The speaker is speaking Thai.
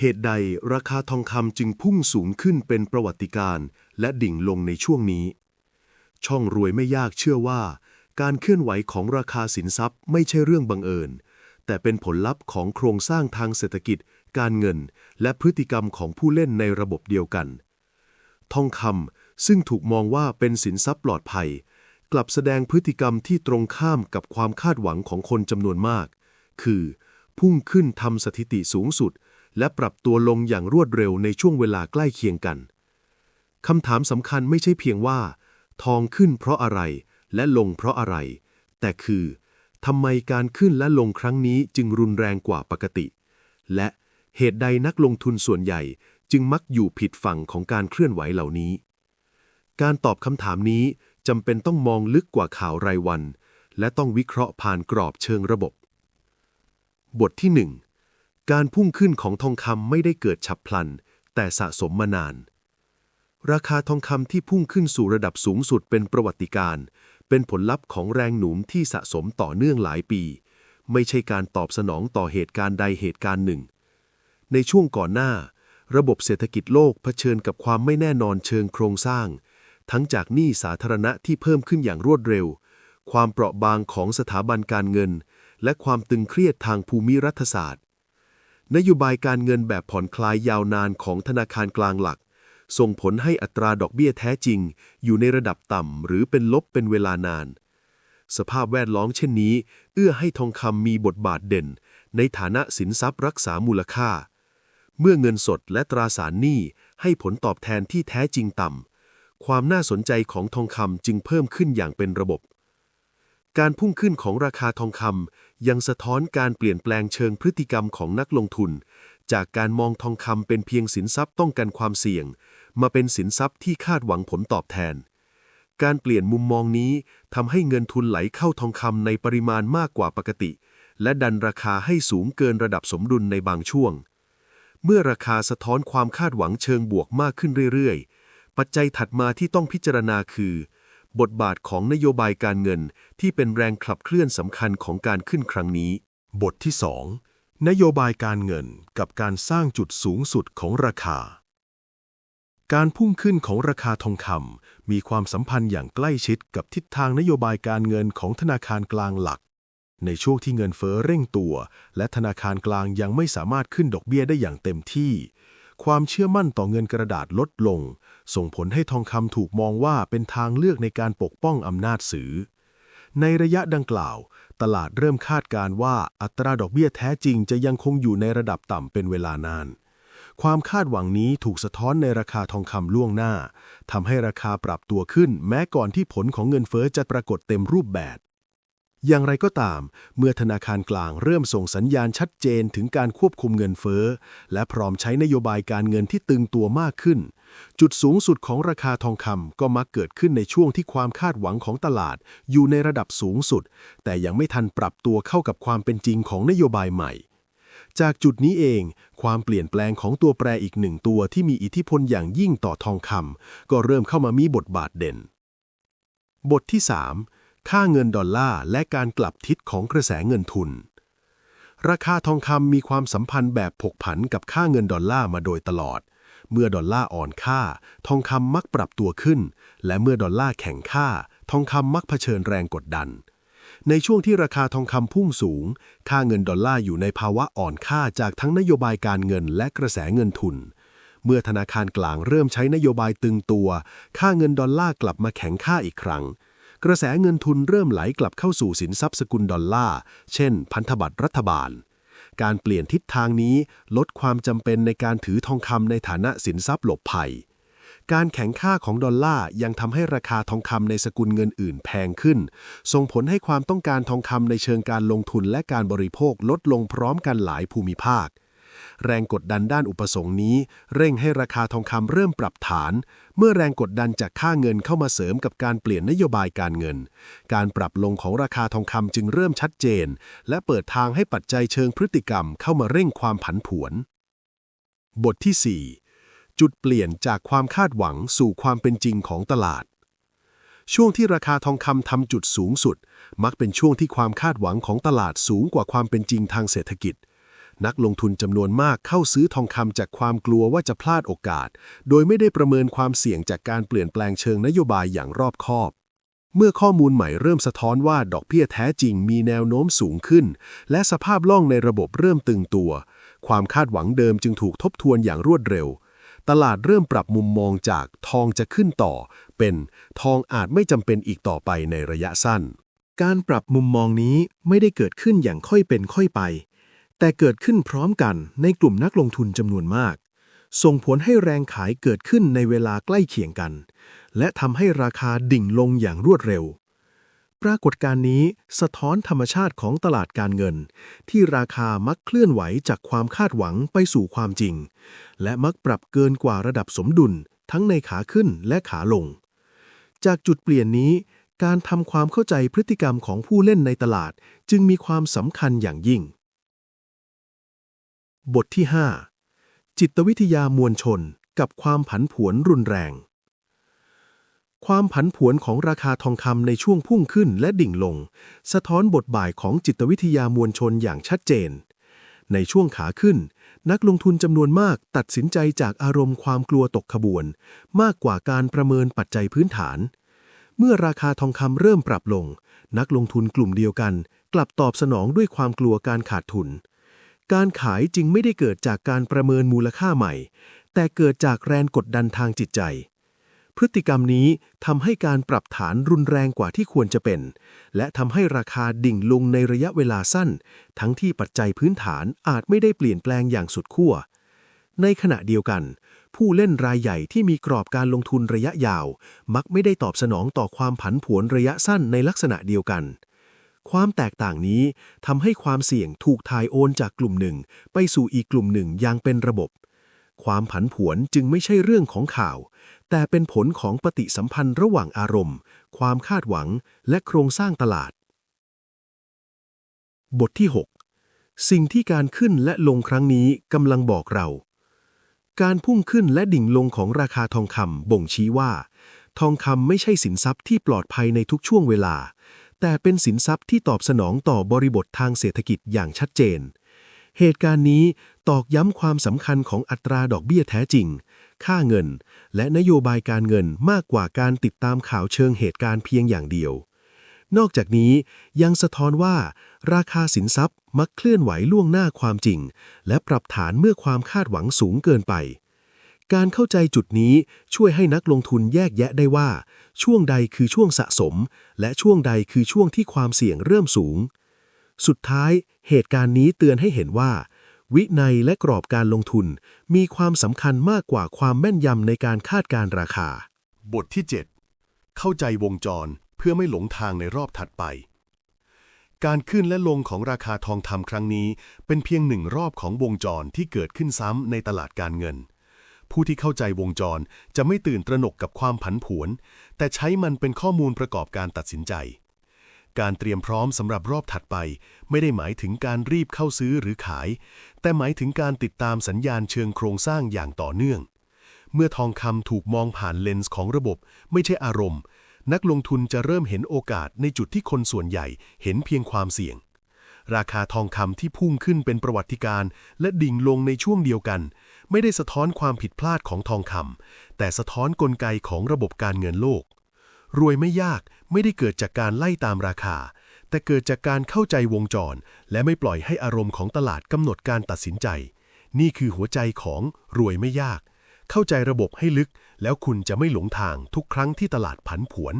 เหตุใดราคาทองคำจึงพุ่งสูงขึ้นเป็นประวัติการณ์และดิ่งลงในช่วงนี้ ช่องรวยไม่ยากเชื่อว่า การเคลื่อนไหวของราคาสินทรัพย์ไม่ใช่เรื่องบังเอิญ แต่เป็นผลลัพธ์ของโครงสร้างทางเศรษฐกิจ การเงิน และพฤติกรรมของผู้เล่นในระบบเดียวกัน ทองคำซึ่งถูกมองว่าเป็นสินทรัพย์ปลอดภัย กลับแสดงพฤติกรรมที่ตรงข้ามกับความคาดหวังของคนจำนวนมาก คือ พุ่งขึ้นทำสถิติสูงสุด และปรับตัวลงอย่างรวดเร็วในช่วงเวลาใกล้เคียงกันคำถามสำคัญไม่ใช่เพียงว่า ทองขึ้นเพราะอะไร และลงเพราะอะไร แต่คือทำไมการขึ้นและลงครั้งนี้จึงรุนแรงกว่าปกติ และเหตุใดนักลงทุนส่วนใหญ่จึงมักอยู่ผิดฝั่งของการเคลื่อนไหวเหล่านี้ การตอบคำถามนี้จำเป็นต้องมองลึกกว่าข่าวรายวัน และต้องวิเคราะห์ผ่านกรอบเชิงระบบ บทที่ 1 การพุ่งขึ้นของทองคำไม่ได้เกิดฉับพลัน แต่สะสมมานาน ราคาทองคำที่พุ่งขึ้นสู่ระดับสูงสุดเป็นประวัติการณ์เป็นผลลัพธ์ของแรงหนุนที่สะสมต่อเนื่องหลายปี ไม่ใช่การตอบสนองต่อเหตุการณ์ใดเหตุการณ์หนึ่ง ในช่วงก่อนหน้า ระบบเศรษฐกิจโลกเผชิญกับความไม่แน่นอนเชิงโครงสร้าง ทั้งจากหนี้สาธารณะที่เพิ่มขึ้นอย่างรวดเร็ว ความเปราะบางของสถาบันการเงิน และความตึงเครียดทางภูมิรัฐศาสตร์ นโยบายการเงินแบบผ่อนคลายยาวนานของธนาคารกลางหลัก ส่งผลให้อัตราดอกเบี้ยแท้จริง อยู่ในระดับต่ำหรือเป็นลบเป็นเวลานาน สภาพแวดล้อมเช่นนี้ เอื้อให้ทองคำมีบทบาทเด่น ในฐานะสินทรัพย์รักษามูลค่า เมื่อเงินสดและตราสารหนี้ให้ผลตอบแทนที่แท้จริงต่ำความน่าสนใจของทองคำจึงเพิ่มขึ้นอย่างเป็นระบบการพุ่งขึ้นของราคาทองคำ ยังสะท้อนการเปลี่ยนแปลงเชิงพฤติกรรมของนักลงทุน จากการมองทองคำเป็นเพียงสินทรัพย์ต้องกันความเสี่ยง มาเป็นสินทรัพย์ที่คาดหวังผลตอบแทน การเปลี่ยนมุมมองนี้ทำให้เงินทุนไหลเข้าทองคำในปริมาณมากกว่าปกติ และดันราคาให้สูงเกินระดับสมดุลในบางช่วง เมื่อราคาสะท้อนความคาดหวังเชิงบวกมากขึ้นเรื่อยๆ ปัจจัยถัดมาที่ต้องพิจารณาคือ บทบาทของนโยบายการเงินที่เป็นแรงขับเคลื่อนสำคัญของการขึ้นครั้งนี้ บทที่ 2 นโยบายการเงินกับการสร้างจุดสูงสุดของราคา การพุ่งขึ้นของราคาทองคำมีความสัมพันธ์อย่างใกล้ชิดกับทิศทางนโยบายการเงินของธนาคารกลางหลัก ในช่วงที่เงินเฟ้อเร่งตัว และธนาคารกลางยังไม่สามารถขึ้นดอกเบี้ยได้อย่างเต็มที่ ความเชื่อมั่นต่อเงินกระดาษลดลง ส่งผลให้ทองคำถูกมองว่าเป็นทางเลือกในการปกป้องอำนาจซื้อในระยะดังกล่าว ตลาดเริ่มคาดการณ์ว่าอัตราดอกเบี้ยแท้จริงจะยังคงอยู่ในระดับต่ำเป็นเวลานาน ความคาดหวังนี้ถูกสะท้อนในราคาทองคำล่วงหน้าทำให้ราคาปรับตัวขึ้น แม้ก่อนที่ผลของเงินเฟ้อจะปรากฏเต็มรูปแบบ อย่างไรก็ตาม เมื่อธนาคารกลางเริ่มส่งสัญญาณชัดเจนถึงการควบคุมเงินเฟ้อ และพร้อมใช้นโยบายการเงินที่ตึงตัวมากขึ้น จุดสูงสุดของราคาทองคำก็มักเกิดขึ้นในช่วงที่ความคาดหวังของตลาด อยู่ในระดับสูงสุด แต่ยังไม่ทันปรับตัวเข้ากับความเป็นจริงของนโยบายใหม่ จากจุดนี้เอง ความเปลี่ยนแปลงของตัวแปรอีกหนึ่งตัวที่มีอิทธิพลอย่างยิ่งต่อทองคำก็เริ่มเข้ามามีบทบาทเด่น บทที่ 3 ค่าเงินดอลลาร์และการกลับทิศของกระแสเงินทุน ราคาทองคำมีความสัมพันธ์แบบผกผันกับค่าเงินดอลลาร์มาโดยตลอด เมื่อดอลลาร์อ่อนค่า ทองคำมักปรับตัวขึ้น และเมื่อดอลลาร์แข็งค่า ทองคำมักเผชิญแรงกดดัน ในช่วงที่ราคาทองคำพุ่งสูง ค่าเงินดอลลาร์อยู่ในภาวะอ่อนค่าจากทั้งนโยบายการเงินและกระแสเงินทุนเมื่อธนาคารกลางเริ่มใช้นโยบายตึงตัว ค่าเงินดอลลาร์กลับมาแข็งค่าอีกครั้ง กระแสเงินทุนเริ่มไหลกลับเข้าสู่สินทรัพย์สกุลดอลลาร์ เช่น พันธบัตรรัฐบาล การเปลี่ยนทิศทางนี้ลดความจำเป็นในการถือทองคำในฐานะสินทรัพย์หลบภัย การแข็งค่าของดอลลาร์ยังทำให้ราคาทองคำในสกุลเงินอื่นแพงขึ้น ส่งผลให้ความต้องการทองคำในเชิงการลงทุนและการบริโภคลดลงพร้อมกันหลายภูมิภาค แรงกดดันด้านอุปสงค์นี้ เร่งให้ราคาทองคำเริ่มปรับฐาน เมื่อแรงกดดันจากค่าเงินเข้ามาเสริมกับการเปลี่ยนนโยบายการเงิน การปรับลงของราคาทองคำจึงเริ่มชัดเจน และเปิดทางให้ปัจจัยเชิงพฤติกรรมเข้ามาเร่งความผันผวน บทที่ 4 จุดเปลี่ยนจากความคาดหวังสู่ความเป็นจริงของตลาดช่วงที่ราคาทองคำทำจุดสูงสุด มักเป็นช่วงที่ความคาดหวังของตลาดสูงกว่าความเป็นจริงทางเศรษฐกิจ นักลงทุนจำนวนมากเข้าซื้อทองคำจากความกลัวว่าจะพลาดโอกาส โดยไม่ได้ประเมินความเสี่ยงจากการเปลี่ยนแปลงเชิงนโยบายอย่างรอบคอบ เมื่อข้อมูลใหม่เริ่มสะท้อนว่าดอกเบี้ยแท้จริงมีแนวโน้มสูงขึ้น และสภาพล่องในระบบเริ่มตึงตัว ความคาดหวังเดิมจึงถูกทบทวนอย่างรวดเร็ว ตลาดเริ่มปรับมุมมองจากทองจะขึ้นต่อ เป็นทองอาจไม่จำเป็นอีกต่อไปในระยะสั้นการปรับมุมมองนี้ไม่ได้เกิดขึ้นอย่างค่อยเป็นค่อยไป แต่เกิดขึ้นพร้อมกันในกลุ่มนักลงทุนจำนวนมาก ส่งผลให้แรงขายเกิดขึ้นในเวลาใกล้เคียงกัน และทำให้ราคาดิ่งลงอย่างรวดเร็ว ปรากฏการณ์นี้สะท้อนธรรมชาติของตลาดการเงิน ที่ราคามักเคลื่อนไหวจากความคาดหวังไปสู่ความจริง และมักปรับเกินกว่าระดับสมดุล ทั้งในขาขึ้นและขาลง จากจุดเปลี่ยนนี้การทำความเข้าใจพฤติกรรมของผู้เล่นในตลาดจึงมีความสำคัญอย่างยิ่ง บทที่ 5 จิตวิทยามวลชนกับความผันผวนรุนแรง ความผันผวนของราคาทองคำในช่วงพุ่งขึ้นและดิ่งลง สะท้อนบทบาทของจิตวิทยามวลชนอย่างชัดเจน ในช่วงขาขึ้น นักลงทุนจำนวนมากตัดสินใจจากอารมณ์ความกลัวตกขบวน มากกว่าการประเมินปัจจัยพื้นฐาน เมื่อราคาทองคำเริ่มปรับลง นักลงทุนกลุ่มเดียวกัน กลับตอบสนองด้วยความกลัวการขาดทุน การขายจึงไม่ได้เกิดจากการประเมินมูลค่าใหม่ แต่เกิดจากแรงกดดันทางจิตใจ พฤติกรรมนี้ทำให้การปรับฐานรุนแรงกว่าที่ควรจะเป็น และทำให้ราคาดิ่งลงในระยะเวลาสั้น ทั้งที่ปัจจัยพื้นฐานอาจไม่ได้เปลี่ยนแปลงอย่างสุดขั้วในขณะเดียวกัน ผู้เล่นรายใหญ่ที่มีกรอบการลงทุนระยะยาว มักไม่ได้ตอบสนองต่อความผันผวนระยะสั้นในลักษณะเดียวกัน ความแตกต่างนี้ทำให้ความเสี่ยงถูกถ่ายโอนจากกลุ่มหนึ่ง ไปสู่อีกกลุ่มหนึ่งอย่างเป็นระบบ ความผันผวนจึงไม่ใช่เรื่องของข่าว แต่เป็นผลของปฏิสัมพันธ์ระหว่างอารมณ์ ความคาดหวัง และโครงสร้างตลาด บทที่ 6 สิ่งที่การขึ้นและลงครั้งนี้กำลังบอกเรา การพุ่งขึ้นและดิ่งลงของราคาทองคำบ่งชี้ว่า ทองคำไม่ใช่สินทรัพย์ที่ปลอดภัยในทุกช่วงเวลา แต่เป็นสินทรัพย์ที่ตอบสนองต่อบริบททางเศรษฐกิจอย่างชัดเจน เหตุการณ์นี้ตอกย้ำความสำคัญของอัตราดอกเบี้ยแท้จริง ค่าเงิน และนโยบายการเงินมากกว่าการติดตามข่าวเชิงเหตุการณ์เพียงอย่างเดียว นอกจากนี้ยังสะท้อนว่า ราคาสินทรัพย์มักเคลื่อนไหวล่วงหน้าความจริง และปรับฐานเมื่อความคาดหวังสูงเกินไป การเข้าใจจุดนี้ช่วยให้นักลงทุนแยกแยะได้ว่า ช่วงใดคือช่วงสะสม และช่วงใดคือช่วงที่ความเสี่ยงเริ่มสูง สุดท้าย เหตุการณ์นี้เตือนให้เห็นว่า วินัยและกรอบการลงทุนมีความสำคัญมากกว่าความแม่นยำในการคาดการราคา บทที่ 7 เข้าใจวงจรเพื่อไม่หลงทางในรอบถัดไป การขึ้นและลงของราคาทองคำครั้งนี้ เป็นเพียงหนึ่งรอบของวงจรที่เกิดขึ้นซ้ำในตลาดการเงิน ผู้ที่เข้าใจวงจรจะไม่ตื่นตระหนกกับความผันผวน แต่ใช้มันเป็นข้อมูลประกอบการตัดสินใจ การเตรียมพร้อมสำหรับรอบถัดไป ไม่ได้หมายถึงการรีบเข้าซื้อหรือขาย แต่หมายถึงการติดตามสัญญาณเชิงโครงสร้างอย่างต่อเนื่อง เมื่อทองคำถูกมองผ่านเลนส์ของระบบ ไม่ใช่อารมณ์ นักลงทุนจะเริ่มเห็นโอกาสในจุดที่คนส่วนใหญ่เห็นเพียงความเสี่ยงราคาทองคำที่พุ่งขึ้นเป็นประวัติการณ์และดิ่งลงในช่วงเดียวกัน ไม่ได้สะท้อนความผิดพลาดของทองคำแต่สะท้อนกลไกของระบบการเงินโลก รวยไม่ยากไม่ได้เกิดจากการไล่ตามราคา แต่เกิดจากการเข้าใจวงจร และไม่ปล่อยให้อารมณ์ของตลาดกำหนดการตัดสินใจ นี่คือหัวใจของรวยไม่ยาก เข้าใจระบบให้ลึก แล้วคุณจะไม่หลงทางทุกครั้งที่ตลาดผันผวน